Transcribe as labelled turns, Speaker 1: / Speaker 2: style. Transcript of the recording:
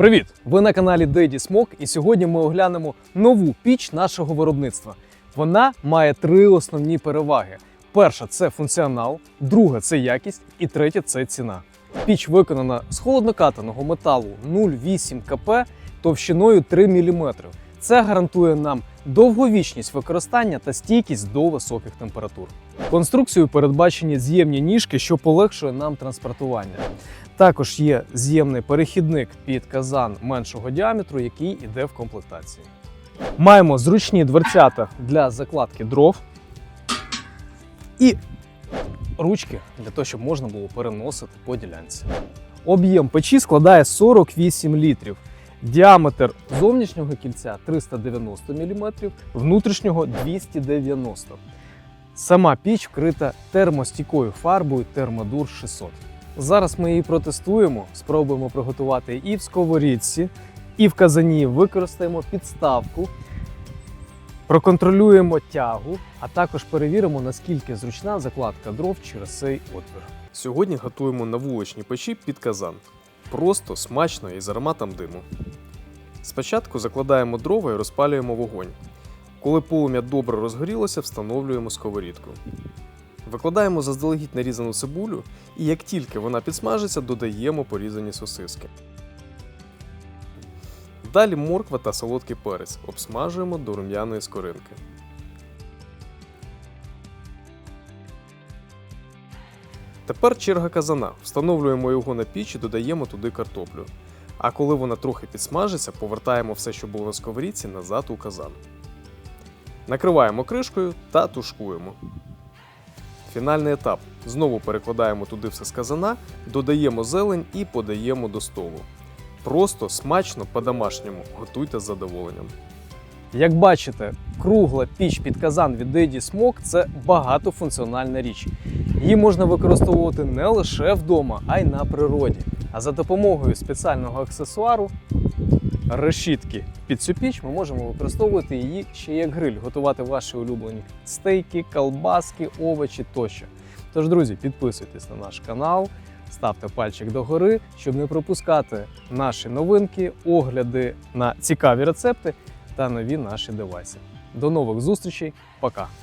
Speaker 1: Привіт! Ви на каналі Daddy Smoke і сьогодні ми оглянемо нову піч нашого виробництва. Вона має три основні переваги: перша це функціонал, друга це якість, і третя це ціна. Піч виконана з холоднокатаного металу 0,8 КП товщиною 3 мм. Це гарантує нам довговічність використання та стійкість до високих температур. Конструкцією передбачені з'ємні ніжки, що полегшує нам транспортування. Також є з'ємний перехідник під казан меншого діаметру, який йде в комплектації. Маємо зручні дверцята для закладки дров і ручки для того, щоб можна було переносити по ділянці. Об'єм печі складає 48 літрів. Діаметр зовнішнього кільця 390 мм, внутрішнього 290 Сама піч вкрита термостійкою фарбою Thermadur 600. Зараз ми її протестуємо, спробуємо приготувати і в сковорідці, і в казані використаємо підставку, проконтролюємо тягу, а також перевіримо, наскільки зручна закладка дров через цей отвір. Сьогодні готуємо на вуличній печі під казан. Просто, смачно і з ароматом диму. Спочатку закладаємо дрова і розпалюємо вогонь. Коли полум'я добре розгорілося, встановлюємо сковорідку. Викладаємо заздалегідь нарізану цибулю, і як тільки вона підсмажиться, додаємо порізані сосиски. Далі морква та солодкий перець обсмажуємо до рум'яної скоринки. Тепер черга казана. Встановлюємо його на піч і додаємо туди картоплю. А коли вона трохи підсмажиться, повертаємо все, що було на сковорідці, назад у казан. Накриваємо кришкою та тушкуємо. Фінальний етап. Знову перекладаємо туди все з казана, додаємо зелень і подаємо до столу. Просто смачно по-домашньому. Готуйте з задоволенням. Як бачите, кругла піч під казан від Daddy Smoke – це багатофункціональна річ. Її можна використовувати не лише вдома, а й на природі. А за допомогою спеціального аксесуару решітки під цю піч ми можемо використовувати її ще як гриль, готувати ваші улюблені стейки, колбаски, овочі тощо. Тож, друзі, підписуйтесь на наш канал, ставте пальчик догори, щоб не пропускати наші новинки, огляди на цікаві рецепти та нові наші девайси. До нових зустрічей, пока!